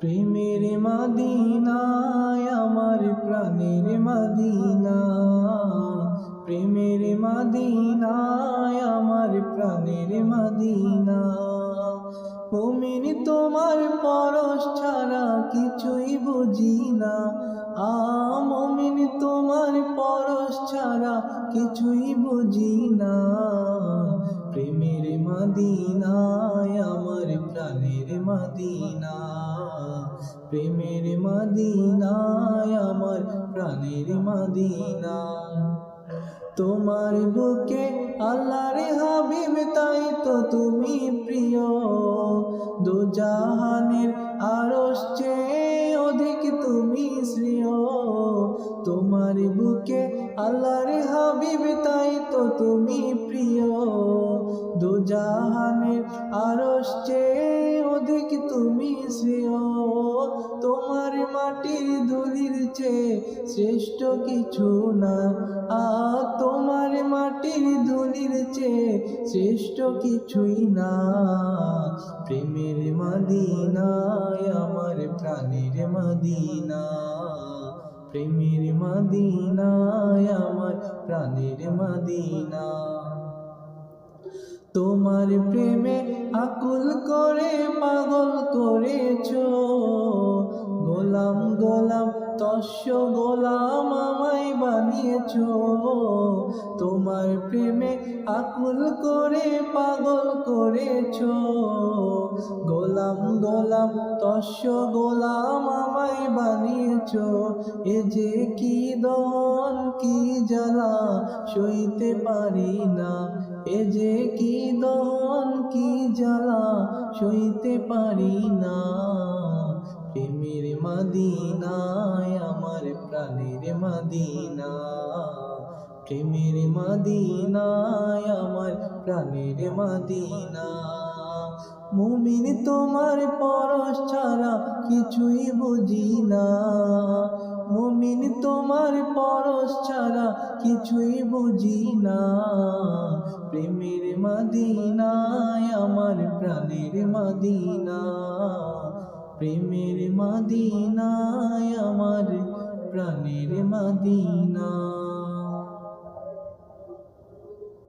প্রেমের মাদিনায়, আমার প্রাণের মাদিনা প্রেমের মাদিনায়, আমার প্রাণের মাদিনা মুমিন তোমার পরশ ছাড়া কিছুই বুঝি না। আ, মুমিন তোমার পরশ ছাড়া কিছুই বুঝি না। প্রেমের প্রাণের মাদিনা, প্রেমের মাদিনায় আমার প্রাণের মাদিনা। তোমার বুকে আল্লাহর হাবিব, তাই তো তুমি প্রিয়। দু জাহানের আরশ চেয়ে অধিক তুমি শ্রেয়। তোমার বুকে আল্লাহর হাবিব, তাই তো তুমি প্রিয়। দু জাহানের আরশ চেয়ে তুমি তোমার মাটির ধুলির চেয়ে শ্রেষ্ঠ কিছু না। আ তোমার মাটির ধুলির চেয়ে শ্রেষ্ঠ কিছুই না। প্রেমের মাদিনায়, আমার প্রাণের মাদিনা। প্রেমের মাদিনায়, আমার প্রাণের মাদিনা। তোমার প্রেমে আকুল করে পাগল করেছ। গোলাম গোলাম তস্য গোলাম আমায় বানিয়েছ। তোমার প্রেমে আকুল করে পাগল করেছ। গোলাম গোলাম, তস্য গোলাম আমায় বানিয়েছ। এ যে কি দন কি জ্বালা, সইতে পারি না। এ যে কি দন কি জ্বালা, সইতে পারি না। প্রেমের মাদিনায় আমার প্রাণের মাদিনা, প্রেমের মাদিনায় আমার প্রাণের মাদিনা। মুমিন তোমার পরশ ছাড়া কিছুই বুঝি না। মুমিন তোমার পরশ ছাড়া কিছুই বুঝি না। প্রেমের মাদিনায় আমার প্রাণের মাদিনা। প্রেমের মাদিনায় আমার প্রাণের মাদিনা।